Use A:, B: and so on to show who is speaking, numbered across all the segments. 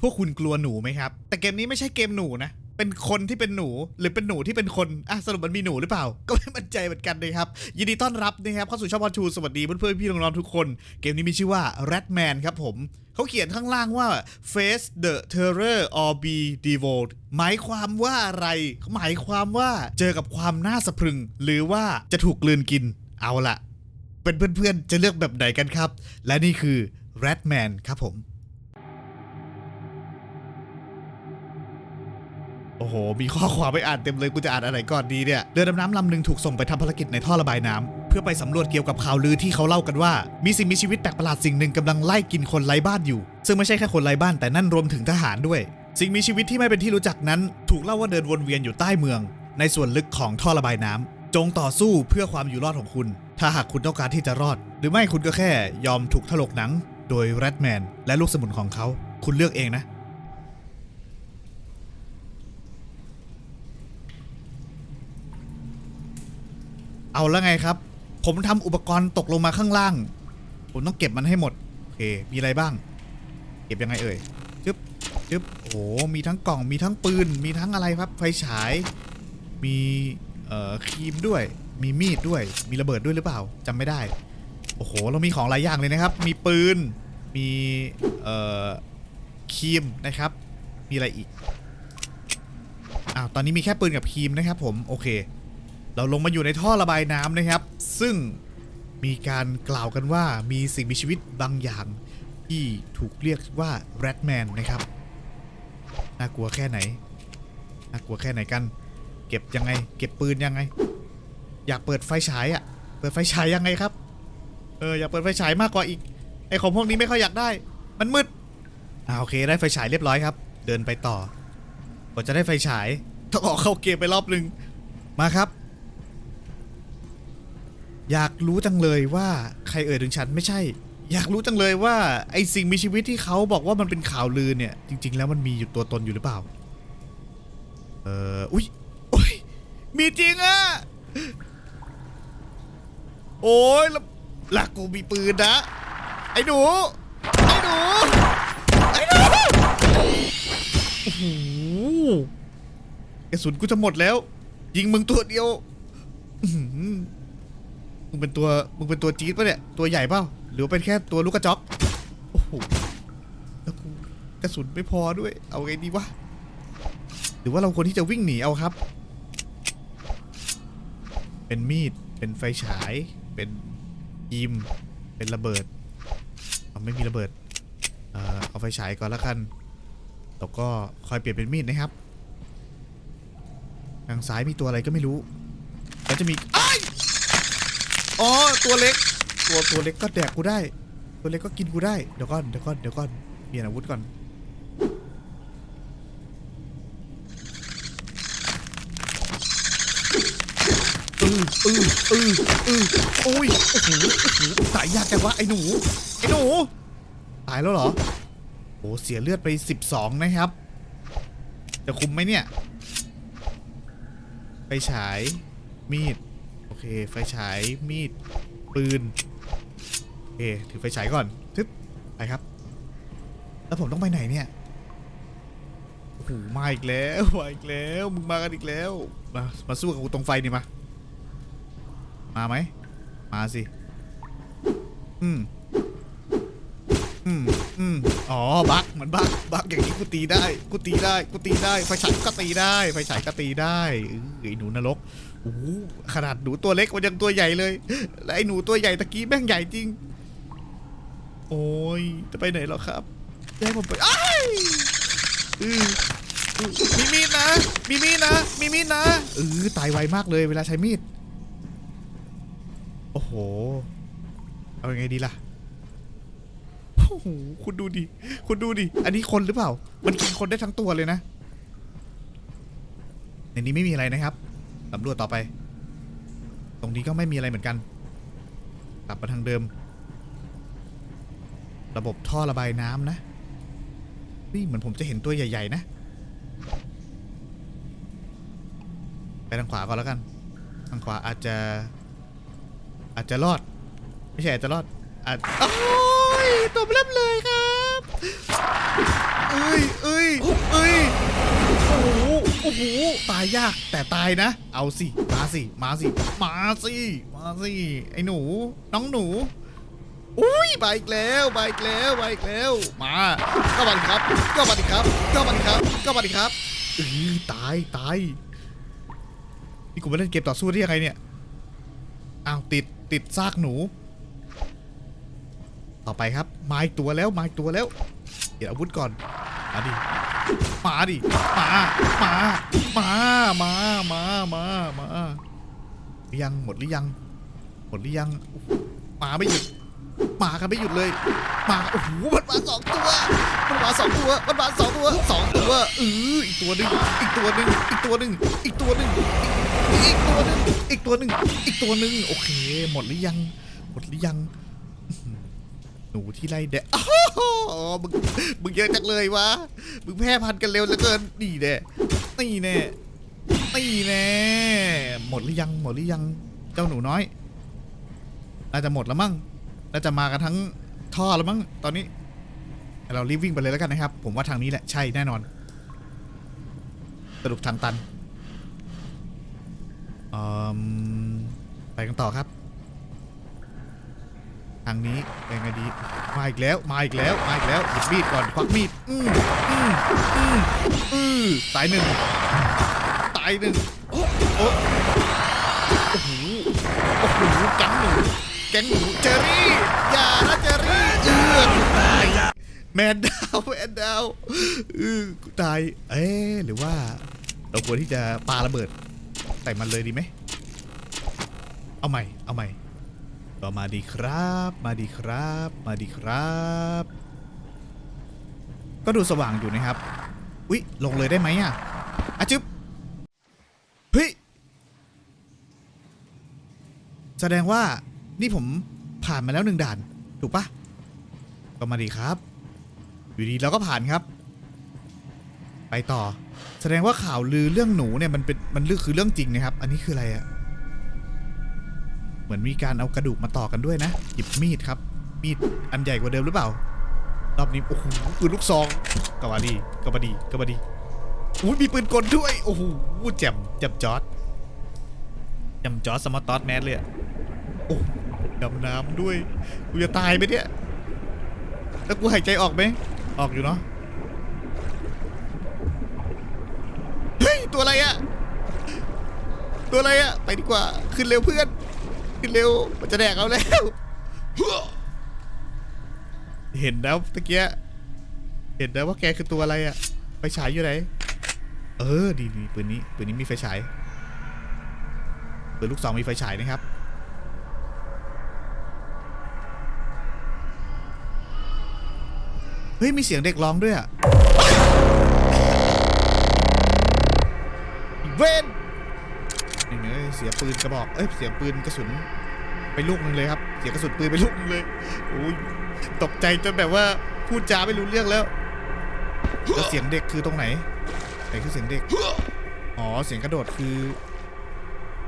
A: พวกคุณกลัวหนูไหมครับ แต่เกมนี้ไม่ใช่เกมหนูนะ เป็นคนที่เป็นหนู หรือเป็นหนูที่เป็นคนอะสรุปมันมีหนูหรือเปล่า ก็ไม่มั่นใจเหมือนกันนะครับ ยินดีต้อนรับนะครับเข้าสู่ช่องบอลชูสวัสดีเพื่อนๆพี่น้องๆทุกคน เกมนี้มีชื่อว่า Ratman ครับผมเขาเขียนข้างล่างว่า Face the Terror or be Devoted หมายความว่าอะไร หมายความว่าเจอกับความน่าสะพรึง หรือว่าจะถูกกลืนกินเอาละเป็นเพื่อนๆจะเลือกแบบไหนกันครับ และนี่คือ Ratman ครับผม โอ้โห มีข้อความไปอ่านเต็มเลย กูจะอ่านอะไรก่อนดีเนี่ย เรือดำน้ำลำหนึ่งถูกส่งไปทำภารกิจในท่อระบายน้ำเพื่อไปสำรวจเกี่ยวกับข่าวลือที่เขาเล่ากันว่า มีสิ่งมีชีวิตแปลกประหลาดสิ่งหนึ่งกำลังไล่กินคนไร้บ้านอยู่ ซึ่งไม่ใช่แค่คนไร้บ้านแต่นั่นรวมถึงทหารด้วย สิ่งมีชีวิตที่ไม่เป็นที่รู้จักนั้น ถูกเล่าว่าเดินวนเวียนอยู่ใต้เมือง ในส่วนลึกของท่อระบายน้ำจงต่อสู้เพื่อความอยู่รอดของคุณ ถ้าหากคุณต้องการที่จะรอด หรือไม่คุณก็แค่ ยอมถูกถลกหนัง โดยแรดแมนและลูกสมุนของเขา คุณเลือกเองนะ เอาแล้วไงครับ ผมทำอุปกรณ์ตกลงมาข้างล่าง ผมต้องเก็บมันให้หมด โอเค มีอะไรบ้าง เก็บยังไงเอ่ยจึ๊บจึ๊บโอ้โห มีทั้งกล่อง มีทั้งปืน มีทั้งอะไรครับ ไฟฉาย มีเอ่อครีมด้วย มีมีดด้วย มีระเบิดด้วยหรือเปล่าจำไม่ได้ โอ้โห เรามีของหลายอย่างเลยนะครับ มีปืน มีเอ่อครีมนะครับ มีอะไรอีกอ้าวตอนนี้มีแค่ปืนกับครีมนะครับผม โอเค เราลงมาอยู่ในท่อระบายน้ำนะครับ ซึ่งมีการกล่าวกันว่ามีสิ่งมีชีวิตบางอย่าง ที่ถูกเรียกว่าแรดแมนนะครับ น่ากลัวแค่ไหน น่ากลัวแค่ไหนกัน เก็บยังไง เก็บปืนยังไง อยากเปิดไฟฉายอะเปิดไฟฉายยังไงครับ เอออยากเปิดไฟฉายมากกว่าอีก ไอของพวกนี้ไม่ค่อยอยากได้ มันมืด อ่าโอเคได้ไฟฉายเรียบร้อยครับ เดินไปต่อกว่าจะได้ไฟฉายต้องออกเข้าเกมไปรอบนึง มาครับ อยากรู้จังเลยว่าใครเอ่ยถึงฉันไม่ใช่ อยากรู้จังเลยว่าไอสิ่งมีชีวิตที่เขาบอกว่ามันเป็นข่าวลือเนี่ย จริง ๆ แล้วมันมีอยู่ตัวตนอยู่หรือเปล่า เอออุ้ยอุ้ยมีจริงอะโอ้ยแล้วหลักกูมีปืนนะไอ้หนูไอ้หนูไอ้หนูโอ้โหกระสุนกูจะหมดแล้ว ยิงมึงตัวเดียว มึงเป็นตัว มึงเป็นตัวจี๊ดปะเนี่ย ตัวใหญ่เปล่า หรือว่าเป็นแค่ตัวลูกกระจอก โอ้โห แล้วกูกระสุนไม่พอด้วย เอาไงดีวะ หรือว่าเราควรที่จะวิ่งหนีเอาครับ เป็นมีด เป็นไฟฉาย เป็นยิม เป็นระเบิดเอาไม่มีระเบิด เอ่อ เอาไฟฉายก่อนล้วกัน แล้วก็คอยเปลี่ยนเป็นมีดนะครับ ทางซ้ายมีตัวอะไรก็ไม่รู้ แล้วจะมี อ๋อตัวเล็ก ตัวตัวเล็กก็แดกกูได้ ตัวเล็กก็กินกูได้ เดี๋ยวก่อนเดี๋ยวก่อนเดี๋ยวก่อนเปลี่ยนอาวุธก่อนเออเออเออเออโอ้ยโอ้โหโอ้โหตายยากจังวะไอ้หนู ไอ้หนู ตายแล้วเหรอ โอ้เสียเลือดไป 12 นะครับ จะคุมไหมเนี่ย ไปฉายมีด เค ไฟฉายมีด ปืน โอเค ถือไฟฉายก่อนทึบไปครับ แล้วผมต้องไปไหนเนี่ยโอ้โหมาอีกแล้วมาอีกแล้วมึงมากันอีกแล้วมามาสู้กับกูตรงไฟนี่มา มาไหมมาสิ อืมอืมอืมอ๋อ บักเหมือนบักบักอย่างนี้กูตีได้ กูตีได้ กูตีได้ ไฟฉายก็ตีได้ ไฟฉายก็ตีได้เออไอหนูนรก ขนาดหนูตัวเล็กมันยังตัวใหญ่เลย และไอ้หนูตัวใหญ่ตะกี้แม่งใหญ่จริง โอ้ย จะไปไหนหรอครับจะให้ผมไปอ้ายอือมีมีดนะ มีมีดนะ มีมีดนะเออตายไวมากเลยเวลาใช้มีด โอ้โห เอายังไงดีล่ะโอ้โหคุณดูดิ คุณดูดิ อันนี้คนหรือเปล่า มันกินคนได้ทั้งตัวเลยนะ ในนี้ไม่มีอะไรนะครับ สำรวจต่อไป ตรงนี้ก็ไม่มีอะไรเหมือนกัน กลับมาทางเดิม ระบบท่อระบายน้ำนะเฮ้ยเหมือนผมจะเห็นตัวใหญ่ ๆ นะ ไปทางขวาก่อนแล้วกัน ทางขวาอาจจะ อาจจะรอด ไม่ใช่อาจจะรอดอาจโอ้ยตัวเริ่มเลยครับ เอ้ย อ้โหตายยากแต่ตายนะ เอาสิ มาสิ มาสิ มาสิ มาสิ ไอ้หนู น้องหนู อุ้ยมาอีกแล้วมาอีกแล้วมาอีกแล้ว มาก็มาดิครับก็มาดิครับก็มาดิครับก็มาดิครับอือตายตายนี่กูมาเล่นเกมต่อสู้ได้ยังไงเนี่ย อ้าวติดติดซากหนู ต่อไปครับมาอีกตัวแล้วมาอีกตัวแล้ว เดี๋ยวอาวุธก่อน มาดิ มาดิมา มา มา มา มา มามาหรือยังหมดหรือยัง หมดหรือยังหมาไม่หยุดมากันไม่หยุดเลยมาโอ้โหมันมาสองตัวมันมาสองตัวมันมาสองตัวสองตัวเอออีกตัวหนึ่งอีกตัวหนึ่งอีกตัวหนึ่งอีกตัวหนึ่งอีกตัวหนึ่งอีกตัวหนึ่งอีกตัวหนึ่งโอเค หมดหรือยัง หมดหรือยัง หนูที่ไล่แดะอ้าวมึงมึงเยอะจังเลยวะ มึงแพร่พันธุ์กันเร็วเหลือเกิน นี่แน่นี่แน่นี่แน่ หมดหรือยัง หมดหรือยัง เจ้าหนูน้อย น่าจะหมดแล้วมั้ง น่าจะมากันทั้งท่อแล้วมั้ง ตอนนี้ เรารีบวิ่งไปเลยแล้วกันนะครับ ผมว่าทางนี้แหละ ใช่แน่นอน สรุปทางตันอืมไปกันต่อครับ ทางนี้เป็นไงดี มาอีกแล้ว มาอีกแล้ว มาอีกแล้วหยิบมีดก่อนควักมีด อืมอืมอืมอืมตายหนึ่ง ตายหนึ่ง โอ้โอ้โอ้โหโอ้โหแก๊งหนูแก๊งหนูเจอรี่อย่านะเจอรี่เออกตายแมนดาวแมนดาวเออตาย เอ๊หรือว่า เราควรที่จะปาระเบิดใส่มันเลยดีไหม เอาใหม่ เอาใหม่ ก็มาดีครับ มาดีครับ มาดีครับ ก็ดูสว่างอยู่นะครับ อุ๊ย ลงเลยได้ไหมอะอะจึ๊บเฮ้ย แสดงว่านี่ผมผ่านมาแล้วหนึ่งด่าน ถูกปะก็มาดีครับ อยู่ดีเราก็ผ่านครับ ไปต่อ แสดงว่าข่าวลือเรื่องหนูเนี่ยมันเป็นมันเรื่อคือเรื่องจริงนะครับ อันนี้คืออะไรอะ เหมือนมีการเอากระดูกมาต่อกันด้วยนะ หยิบมีดครับ มีดอันใหญ่กว่าเดิมหรือเปล่า รอบนี้โอ้โหปืนลูกซองกบาดีกบาดีกบาดีอุ้ยมีปืนกลด้วย โอ้โหแจ่มแจ่มจอดแจ่มจอดสมาร์ตอสแมนเลยอะโอ้ดำน้ำด้วยกูจะตายไหมเนี่ยแล้วกูหายใจออกไหมออกอยู่เนาะเฮ้ยตัวอะไรอะตัวอะไรอะไปดีกว่าขึ้นเร็วเพื่อน ขึ้นเร็ว มันจะแดกเอาแล้ว เห็นแล้วตะเกียเห็นแล้วว่าแกคือตัวอะไรอะไฟฉายอยู่ไหน เออ ดีดีปืนนี้ ปืนนี้มีไฟฉาย ปืนลูกซองมีไฟฉายนะครับ เฮ้ย มีเสียงเด็กร้องด้วยอะเวน เสียปืนกระบอก เอ้ย เสียปืนกระสุนไปลูกนึงเลยครับ เสียกระสุนปืนไปลูกนึงเลยโอ้ยตกใจจนแบบว่าพูดจาไม่รู้เรื่องแล้วแล้วเสียงเด็กคือตรงไหนไหนคือเสียงเด็ก อ๋อ เสียงกระโดดคือ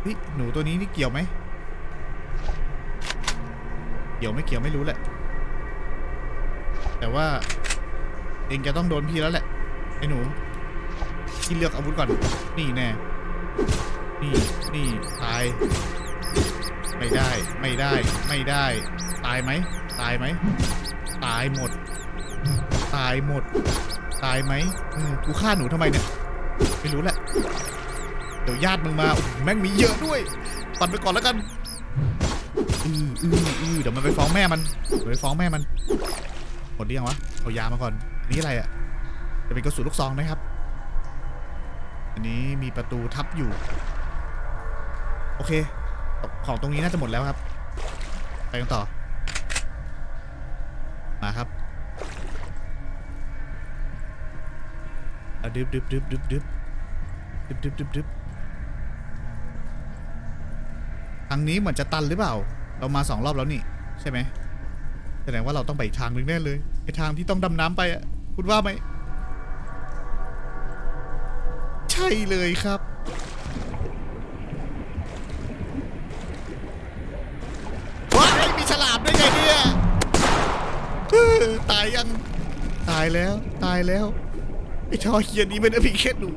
A: เฮ้ยหนูตัวนี้นี่เกี่ยวไหม เกี่ยวไม่เกี่ยวไม่รู้แหละ แต่ว่า เองจะต้องโดนพี่แล้วแหละไอ้หนูพี่เลือกอาวุธก่อน นี่แน่ นี่นี่ตาย ไม่ได้ไม่ได้ไม่ได้ ตายไหมตายไหมตายหมด ตายหมด ตายไหมอืมกูฆ่าหนูทำไมเนี่ย ไม่รู้แหละ เดี๋ยวญาติมึงมาโอ้โหแม่งมีเยอะด้วย ปัดไปก่อนแล้วกัน อืออืออือเดี๋ยวมันไปฟ้องแม่มันเดี๋ยวไปฟ้องแม่มัน หมดหรือยังวะ เอายามาก่อนอันนี้อะไรอะ่ะจะเป็นกระสุนลูกซองนะครับ อันนี้มีประตูทับอยู่ โอเค ของตรงนี้น่าจะหมดแล้วครับ ไปกันต่อ มาครับดึบดึบดึบดึบดึบดึบดึบดึบดึบทางนี้เหมือนจะตันหรือเปล่า เรามาสองรอบแล้วนี่ ใช่ไหมแสดงว่าเราต้องไปอีกทางนึงแน่เลยไอทางที่ต้องดำน้ำไปอะคุณว่าไหม ใช่เลยครับ ว้ายมีฉลามด้วยไงเนี่ยเฮ้อ ตายยัง ตายแล้ว ตายแล้ว ไอ้ท่อเคียนี้ไม่ได้มีแค่หนู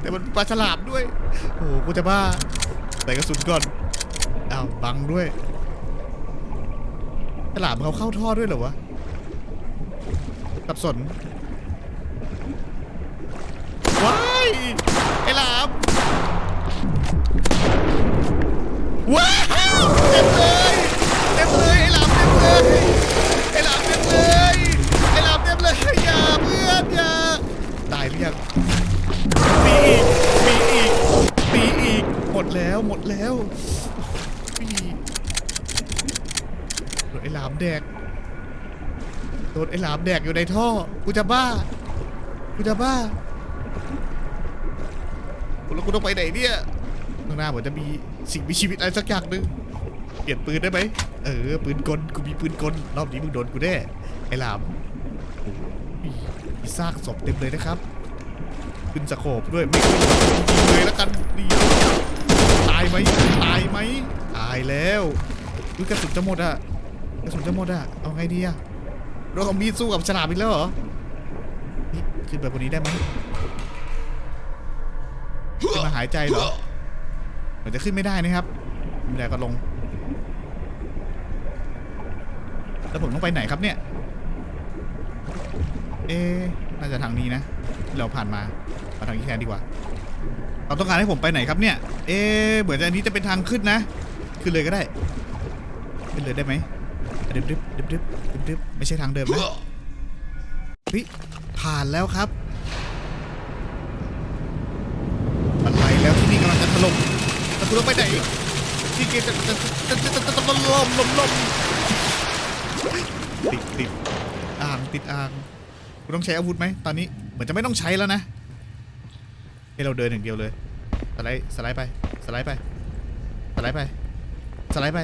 A: แต่มันปลาฉลามด้วย โอ้โห กูจะบ้าใส่กระสุนก่อน อ้าวบังด้วยฉลามเขาเข้าท่อด้วยเหรอวะสับสน ว้าย ไอ้หลาม ว้าวเต็มเลย แดก โดนไอ้หลามแดกอยู่ในท่อ กูจะบ้า กูจะบ้าแล้วกูต้องไปไหนเนี่ย ข้างหน้าเหมือนจะมีสิ่งมีชีวิตอะไรสักอย่างหนึ่งเปลี่ยนปืนได้ไหม เออ ปืนกล กูมีปืนกล รอบนี้มึงโดนกูแน่ ไอ้หลามโหมีซากศพเต็มเลยนะครับ ขึ้นสะโคบด้วยไม่ขึ้นเลยแล้วกันดีตายไหมตายไหมตายแล้วอุ๊ยกระสุนจะหมดอะ กระสุนจะหมดอะเอาไงดีอะเราเอามีดสู้กับฉลามอีกแล้วเหรอนี่ขึ้นไปบนนี้ได้ไหมจะมาหายใจเหรอเหมือนจะขึ้นไม่ได้นะครับไม่ได้ก็ลง แล้วผมต้องไปไหนครับเนี่ย เอ๊น่าจะทางนี้นะที่เราผ่านมามาทางนี้แทนดีกว่าเราต้องการให้ผมไปไหนครับเนี่ย เอ๊เหมือนจะอันนี้จะเป็นทางขึ้นนะ ขึ้นเลยก็ได้ ขึ้นเลยได้ไหม ดึบดึบดึบดึบดึบดึบไม่ใช่ทางเดิมนะเฮ้ยผ่านแล้วครับอะไรแล้วที่นี่กำลังจะถล่มแต่คุณต้องไปไหนที่เกมจะจะจะจะจะจะจะล่มล่มล่มล่มติดติดอ่างติดอ่างคุณต้องใช้อาวุธไหมตอนนี้เหมือนจะไม่ต้องใช้แล้วนะให้เราเดินอย่างเดียวเลยสไลด์สไลด์ไปสไลด์ไปสไลด์ไปสไลด์ไป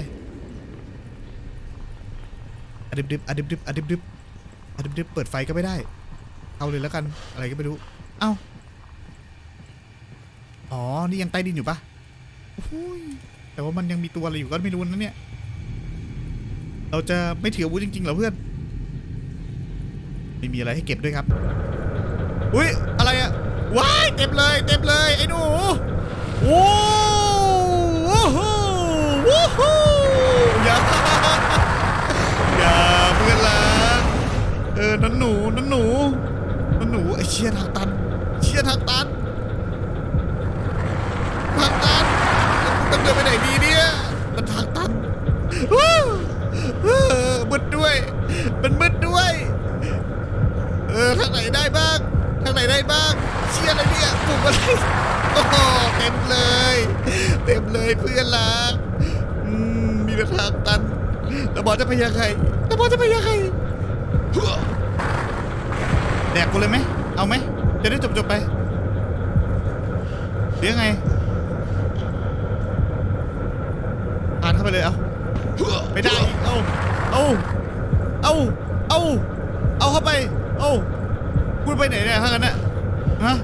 A: อะดิบดิบอะดิบดิบอะดิบดิบอะดิบดิบเปิดไฟก็ไม่ได้ เอาเลยแล้วกัน อะไรก็ไม่รู้ เอ้า อ๋อ นี่ยังใต้ดินอยู่ปะแต่ว่ามันยังมีตัวอะไรอยู่ก็ไม่รู้นะเนี่ย เราจะไม่ถืออาวุธจริงๆเหรอเพื่อน ไม่มีอะไรให้เก็บด้วยครับ อุ้ยอะไรอะว้ายเต็มเลย เต็มเลยไอ้หนูโอ้โหโอ้โหอย่า อย่าเพื่อนรักเออ นั่นหนูนั่นหนูนั่นหนูไอ้เชี่ยทางตันเชี่ยทางตันทางตันต้องเดินไปไหนดีเนี่ยมันทางตันมืดด้วย มันมืดด้วย เออทางไหนได้บ้าง ทางไหนได้บ้าง เชียร์อะไรเนี่ยปลุกอะไรโอ้โหเต็มเลย เต็มเลยเพื่อนรักอืมมีแต่ทางตันแล้วบอลจะไปยังไงแล้วบอลจะไปยังไง แดกกูเลยไหม เอาไหม จะได้จบจบๆไปหรือยังไงผ่านเข้าไปเลยเอาไม่ได้อีกเอาเอาเอาเอาเอาเข้าไปเอาคุณไปไหนเนี่ยถ้างั้นน่ะฮะ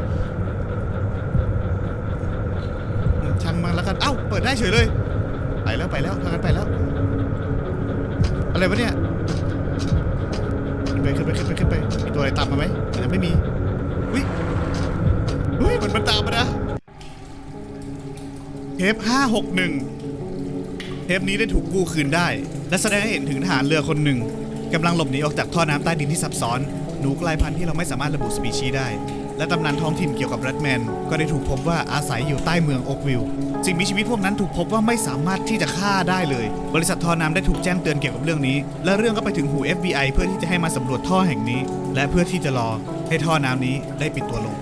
A: ช่างมันแล้วกันเอ้าเปิดได้เฉยเลย ไปแล้วไปแล้วถ้างั้นไปแล้ว อะไรวะเนี่ย ไปขึ้นไปขึ้นไปขึ้นไปมีตัวอะไรตามมาไหมเหมือนไม่มีอุ้ยอุ้ยมันมันตามมานะเทปห้าหกหนึ่งเทปนี้ได้ถูกกู้คืนได้ และแสดงให้เห็นถึงทหารเรือคนหนึ่งกำลังหลบหนีออกจากท่อน้ำใต้ดินที่ซับซ้อน หนูกลายพันธุ์ที่เราไม่สามารถระบุสปีชีส์ได้ และตำนานท้องถิ่นเกี่ยวกับแรดแมนก็ได้ถูกพบว่าอาศัยอยู่ใต้เมืองโอกวิลสิ่งมีชีวิตพวกนั้นถูกพบว่าไม่สามารถที่จะฆ่าได้เลย บริษัทท่อน้ำได้ถูกแจ้งเตือนเกี่ยวกับเรื่องนี้ และเรื่องก็ไปถึงหู FBI เพื่อที่จะให้มาสำรวจท่อแห่งนี้ และเพื่อที่จะรอให้ท่อน้ำนี้ได้ปิดตัวลง